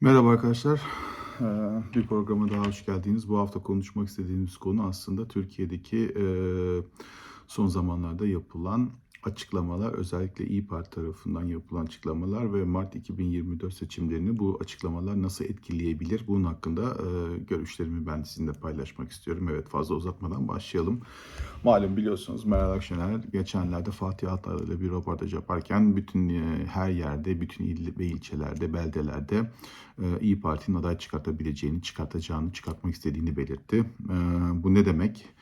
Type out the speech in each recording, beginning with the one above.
Merhaba arkadaşlar. Ee, Bir programa daha hoş geldiniz. Bu hafta konuşmak istediğimiz konu aslında Türkiye'deki e, son zamanlarda yapılan açıklamalar, özellikle İyi Parti tarafından yapılan açıklamalar ve Mart 2024 seçimlerini bu açıklamalar nasıl etkileyebilir? Bunun hakkında e, görüşlerimi ben sizinle paylaşmak istiyorum. Evet fazla uzatmadan başlayalım. Malum biliyorsunuz Meral Akşener geçenlerde Fatih Altaylı ile bir röportaj yaparken bütün e, her yerde, bütün il ve ilçelerde, beldelerde e, İyi Parti'nin aday çıkartabileceğini, çıkartacağını, çıkartmak istediğini belirtti. E, bu ne demek?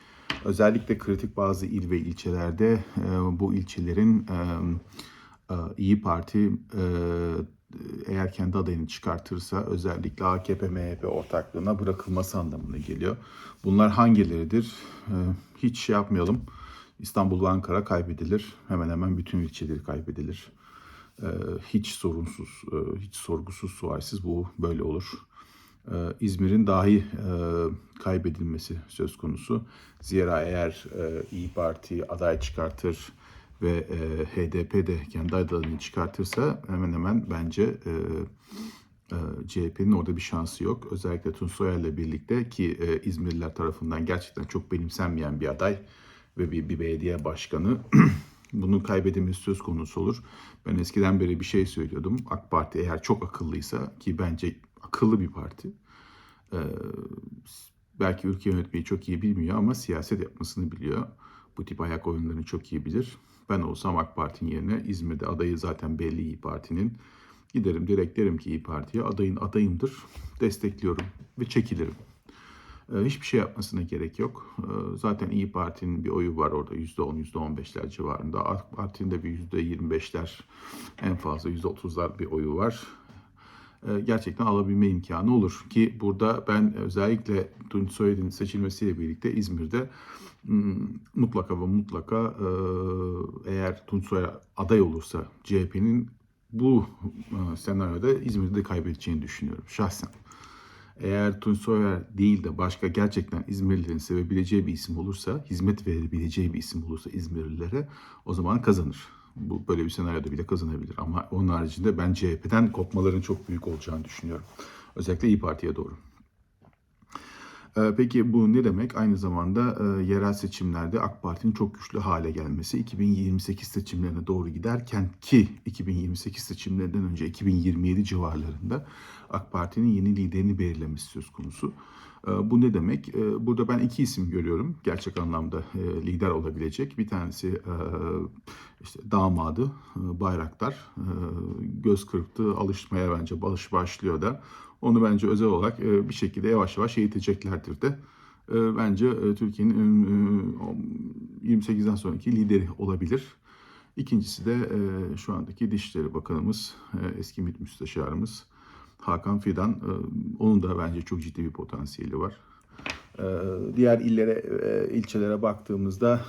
Özellikle kritik bazı il ve ilçelerde e, bu ilçelerin e, e, İyi Parti e, eğer kendi adayını çıkartırsa özellikle AKP MHP ortaklığına bırakılması anlamına geliyor. Bunlar hangileridir? E, hiç şey yapmayalım. İstanbul ve Ankara kaybedilir. Hemen hemen bütün ilçeleri kaybedilir. E, hiç sorunsuz, e, hiç sorgusuz, sualsiz bu böyle olur. Ee, İzmir'in dahi e, kaybedilmesi söz konusu. Zira eğer e, İyi Parti aday çıkartır ve e, HDP de kendi adayını çıkartırsa hemen hemen bence e, e, CHP'nin orada bir şansı yok. Özellikle Tunçsoyer'le birlikte ki e, İzmirliler tarafından gerçekten çok benimsenmeyen bir aday ve bir, bir belediye başkanı bunun kaybedilmesi söz konusu olur. Ben eskiden beri bir şey söylüyordum. AK Parti eğer çok akıllıysa ki bence akıllı bir parti. Ee, belki ülke yönetmeyi çok iyi bilmiyor ama siyaset yapmasını biliyor. Bu tip ayak oyunlarını çok iyi bilir. Ben olsam AK Parti'nin yerine İzmir'de adayı zaten belli İyi Parti'nin. Giderim direkt derim ki İyi Parti'ye adayın adayımdır. Destekliyorum ve çekilirim. Ee, hiçbir şey yapmasına gerek yok. Ee, zaten İyi Parti'nin bir oyu var orada %10, %15'ler civarında. AK Parti'nin de bir %25'ler en fazla %30'lar bir oyu var. Ee, gerçekten alabilme imkanı olur. Ki burada ben özellikle Tunç Soyer'in seçilmesiyle birlikte İzmir'de hmm, mutlaka ve mutlaka e, eğer Tunç Soyer aday olursa CHP'nin bu e, senaryoda İzmir'de kaybedeceğini düşünüyorum şahsen. Eğer Tunç Soyer değil de başka gerçekten İzmirlilerin sevebileceği bir isim olursa, hizmet verebileceği bir isim olursa İzmirlilere o zaman kazanır. Bu böyle bir senaryoda bile kazanabilir. Ama onun haricinde ben CHP'den kopmaların çok büyük olacağını düşünüyorum. Özellikle İyi Parti'ye doğru. Ee, Peki bu ne demek? Aynı zamanda e, yerel seçimlerde AK Parti'nin çok güçlü hale gelmesi 2028 seçimlerine doğru giderken ki 2028 seçimlerinden önce 2027 civarlarında AK Parti'nin yeni liderini belirlemesi söz konusu. E, Bu ne demek? E, Burada ben iki isim görüyorum gerçek anlamda e, lider olabilecek. Bir tanesi e, işte damadı Bayraktar göz kırptı alışmaya bence baş başlıyor da. Onu bence özel olarak e, bir şekilde yavaş yavaş eğiteceklerdir de. E, Bence e, Türkiye'nin e, 28'den sonraki lideri olabilir. İkincisi de şu andaki Dışişleri Bakanımız, eski MİT Müsteşarımız Hakan Fidan. Onun da bence çok ciddi bir potansiyeli var. Diğer illere, ilçelere baktığımızda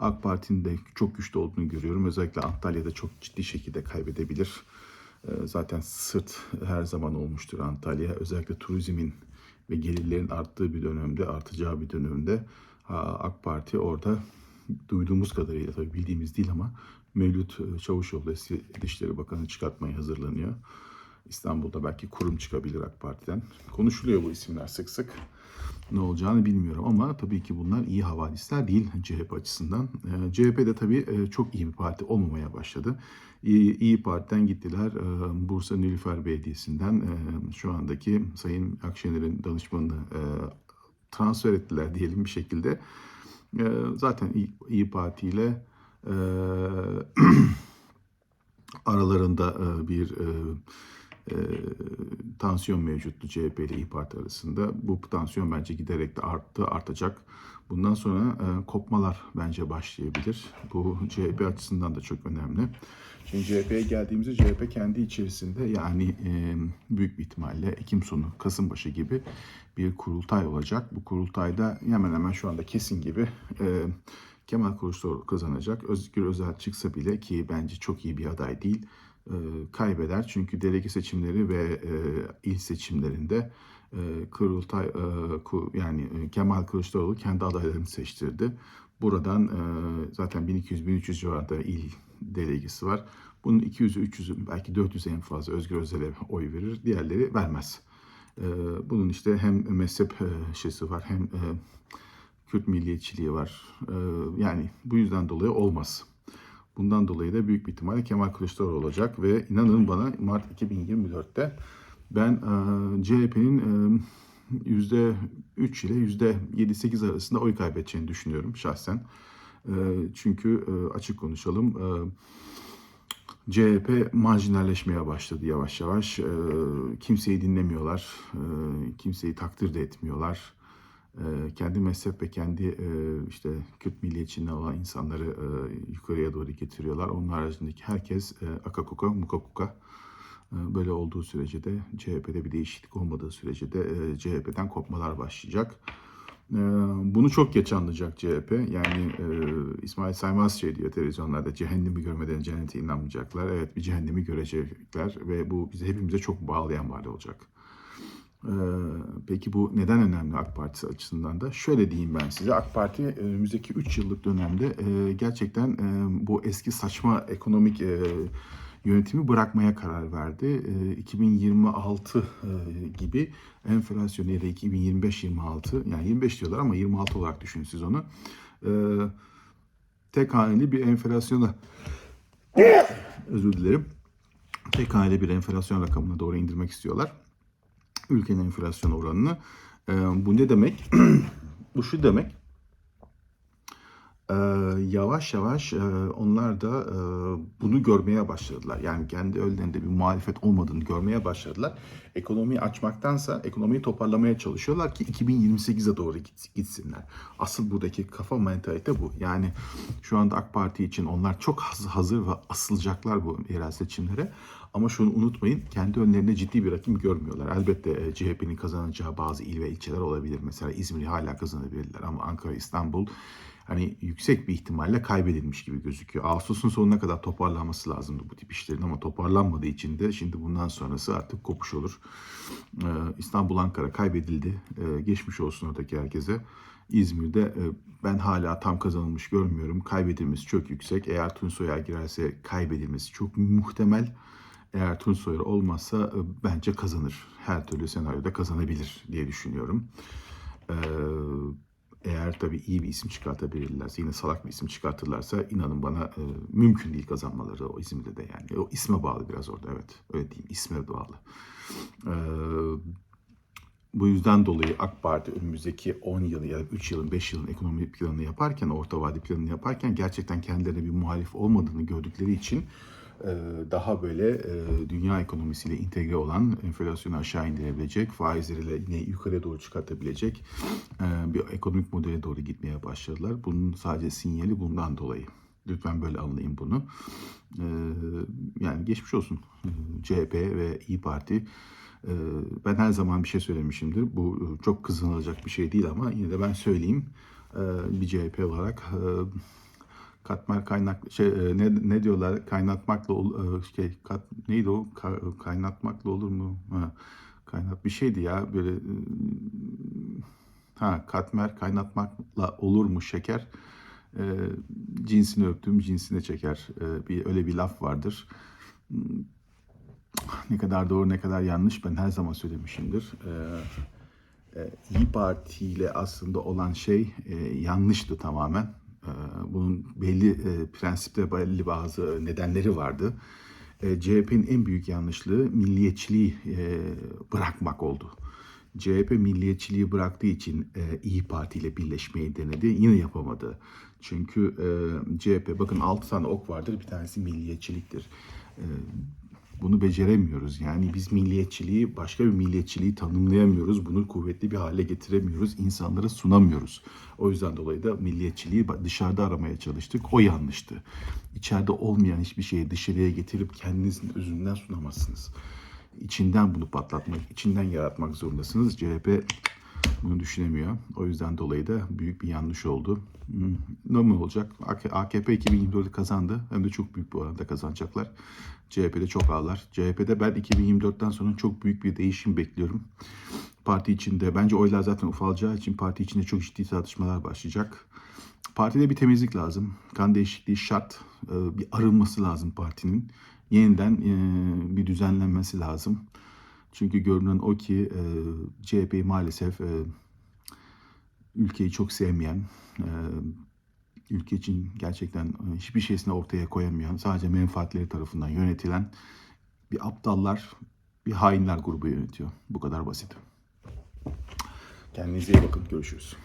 AK Parti'nin de çok güçlü olduğunu görüyorum. Özellikle Antalya'da çok ciddi şekilde kaybedebilir. E, Zaten sırt her zaman olmuştur Antalya. Özellikle turizmin ve gelirlerin arttığı bir dönemde, artacağı bir dönemde AK Parti orada duyduğumuz kadarıyla tabii bildiğimiz değil ama Mevlüt Çavuşoğlu eski Dışişleri Bakanı çıkartmaya hazırlanıyor. İstanbul'da belki kurum çıkabilir AK Parti'den. Konuşuluyor bu isimler sık sık. Ne olacağını bilmiyorum ama tabii ki bunlar iyi havadisler değil CHP açısından. Ee, CHP de tabii e, çok iyi bir parti olmamaya başladı. İyi, iyi Parti'den gittiler. Ee, Bursa Nilüfer Belediyesi'nden e, şu andaki Sayın Akşener'in danışmanını e, transfer ettiler diyelim bir şekilde. Ee, Zaten İyi, İyi Parti ile aralarında bir e, tansiyon mevcuttu CHP ile İYİ Parti arasında. Bu tansiyon bence giderek de arttı, artacak. Bundan sonra e, kopmalar bence başlayabilir. Bu CHP açısından da çok önemli. Şimdi CHP'ye geldiğimizde CHP kendi içerisinde yani e, büyük bir ihtimalle Ekim sonu, Kasım başı gibi bir kurultay olacak. Bu kurultayda hemen hemen şu anda kesin gibi e, Kemal Kılıçdaroğlu kazanacak. Özgür Özel çıksa bile ki bence çok iyi bir aday değil kaybeder. Çünkü delege seçimleri ve e, il seçimlerinde e, kurultay e, ku, yani e, Kemal Kılıçdaroğlu kendi adaylarını seçtirdi. Buradan e, zaten 1200-1300 civarında il delegesi var. Bunun 200'ü, 300'ü, belki 400'e en fazla Özgür Özel'e oy verir. Diğerleri vermez. Bunun işte hem mezhep e, şeysi var hem e, Kürt milliyetçiliği var. Yani bu yüzden dolayı olmaz. Bundan dolayı da büyük bir ihtimalle Kemal Kılıçdaroğlu olacak ve inanın bana Mart 2024'te ben e, CHP'nin e, %3 ile %7-8 arasında oy kaybedeceğini düşünüyorum şahsen. E, çünkü e, açık konuşalım e, CHP marjinalleşmeye başladı yavaş yavaş. E, kimseyi dinlemiyorlar, e, kimseyi takdir de etmiyorlar. Kendi mezhep ve kendi işte Kürt milliyetçiliğine olan insanları yukarıya doğru getiriyorlar. Onun haricindeki herkes akakuka, mukakuka. Böyle olduğu sürece de CHP'de bir değişiklik olmadığı sürece de CHP'den kopmalar başlayacak. Bunu çok geç anlayacak CHP. Yani İsmail Saymaz şey diyor televizyonlarda cehennemi görmeden cennete inanmayacaklar. Evet bir cehennemi görecekler ve bu bize hepimize çok bağlayan var olacak. Ee, Peki bu neden önemli AK Parti açısından da? Şöyle diyeyim ben size. AK Parti e, önümüzdeki 3 yıllık dönemde e, gerçekten e, bu eski saçma ekonomik yönetimi bırakmaya karar verdi. E, 2026 e, gibi enflasyon da 2025-26 yani 25 diyorlar ama 26 olarak düşünün siz onu. Tek haneli bir enflasyona özür dilerim. Tek haneli bir enflasyon rakamına doğru indirmek istiyorlar ülkenin enflasyon oranını. Ee, bu ne demek? bu şu demek. Ee, yavaş yavaş e, onlar da e, bunu görmeye başladılar. Yani kendi önlerinde bir muhalefet olmadığını görmeye başladılar. Ekonomiyi açmaktansa ekonomiyi toparlamaya çalışıyorlar ki 2028'e doğru git- gitsinler. Asıl buradaki kafa mentalite bu. Yani şu anda AK Parti için onlar çok haz- hazır ve asılacaklar bu yerel seçimlere. Ama şunu unutmayın, kendi önlerinde ciddi bir rakip görmüyorlar. Elbette e, CHP'nin kazanacağı bazı il ve ilçeler olabilir. Mesela İzmir'i hala kazanabilirler ama Ankara, İstanbul hani yüksek bir ihtimalle kaybedilmiş gibi gözüküyor. Ağustos'un sonuna kadar toparlanması lazımdı bu tip işlerin ama toparlanmadığı için de şimdi bundan sonrası artık kopuş olur. Ee, İstanbul, Ankara kaybedildi. Ee, geçmiş olsun oradaki herkese. İzmir'de e, ben hala tam kazanılmış görmüyorum. Kaybedilmesi çok yüksek. Eğer Tunsoy'a girerse kaybedilmesi çok muhtemel. Eğer Tunsoyer olmazsa e, bence kazanır. Her türlü senaryoda kazanabilir diye düşünüyorum. Ee, eğer tabii iyi bir isim çıkartabilirlerse, yine salak bir isim çıkartırlarsa inanın bana e, mümkün değil kazanmaları o İzmir'de de yani. O isme bağlı biraz orada evet. Öyle diyeyim isme bağlı. Bu yüzden dolayı AK Parti önümüzdeki 10 yılı ya da 3 yılın 5 yılın ekonomi planını yaparken, orta vade planını yaparken gerçekten kendilerine bir muhalif olmadığını gördükleri için e, daha böyle e, dünya ekonomisiyle entegre olan, enflasyonu aşağı indirebilecek, faizleriyle yine yukarıya doğru çıkartabilecek e, bir ekonomik modele doğru gitmeye başladılar. Bunun sadece sinyali bundan dolayı. Lütfen böyle anlayın bunu. E, Yani geçmiş olsun CHP ve İyi Parti. E, Ben her zaman bir şey söylemişimdir. Bu çok kızınılacak bir şey değil ama yine de ben söyleyeyim. E, Bir CHP olarak e, katmer kaynak şey e, ne ne diyorlar? Kaynatmakla e, şey kat, neydi o? Ka- kaynatmakla olur mu? Ha, kaynat bir şeydi ya böyle e, ha katmer kaynatmakla olur mu şeker? E, cinsini öptüm cinsine çeker. E, bir öyle bir laf vardır. Ne kadar doğru ne kadar yanlış ben her zaman söylemişimdir. Ee, İyi Parti ile aslında olan şey e, yanlıştı tamamen. Bunun belli e, prensipte belli bazı nedenleri vardı. E, CHP'nin en büyük yanlışlığı milliyetçiliği e, bırakmak oldu. CHP milliyetçiliği bıraktığı için e, İyi Parti ile birleşmeyi denedi. Yine yapamadı. Çünkü e, CHP bakın 6 tane ok vardır. Bir tanesi milliyetçiliktir. E, bunu beceremiyoruz. Yani biz milliyetçiliği, başka bir milliyetçiliği tanımlayamıyoruz. Bunu kuvvetli bir hale getiremiyoruz. insanlara sunamıyoruz. O yüzden dolayı da milliyetçiliği dışarıda aramaya çalıştık. O yanlıştı. İçeride olmayan hiçbir şeyi dışarıya getirip kendinizin özünden sunamazsınız. İçinden bunu patlatmak, içinden yaratmak zorundasınız. CHP bunu düşünemiyor. O yüzden dolayı da büyük bir yanlış oldu. Hmm, mi olacak? AK- AKP 2024'ü kazandı. Hem de çok büyük bir oranda kazanacaklar. CHP'de çok ağlar. CHP'de ben 2024'ten sonra çok büyük bir değişim bekliyorum. Parti içinde bence oylar zaten ufalacağı için parti içinde çok ciddi tartışmalar başlayacak. Partide bir temizlik lazım. Kan değişikliği şart. Ee, Bir arınması lazım partinin. yeniden e, bir düzenlenmesi lazım. Çünkü görünen o ki e, CHP maalesef e, ülkeyi çok sevmeyen, e, ülke için gerçekten e, hiçbir şeysini ortaya koyamayan, sadece menfaatleri tarafından yönetilen bir aptallar, bir hainler grubu yönetiyor. Bu kadar basit. Kendinize iyi bakın. Görüşürüz.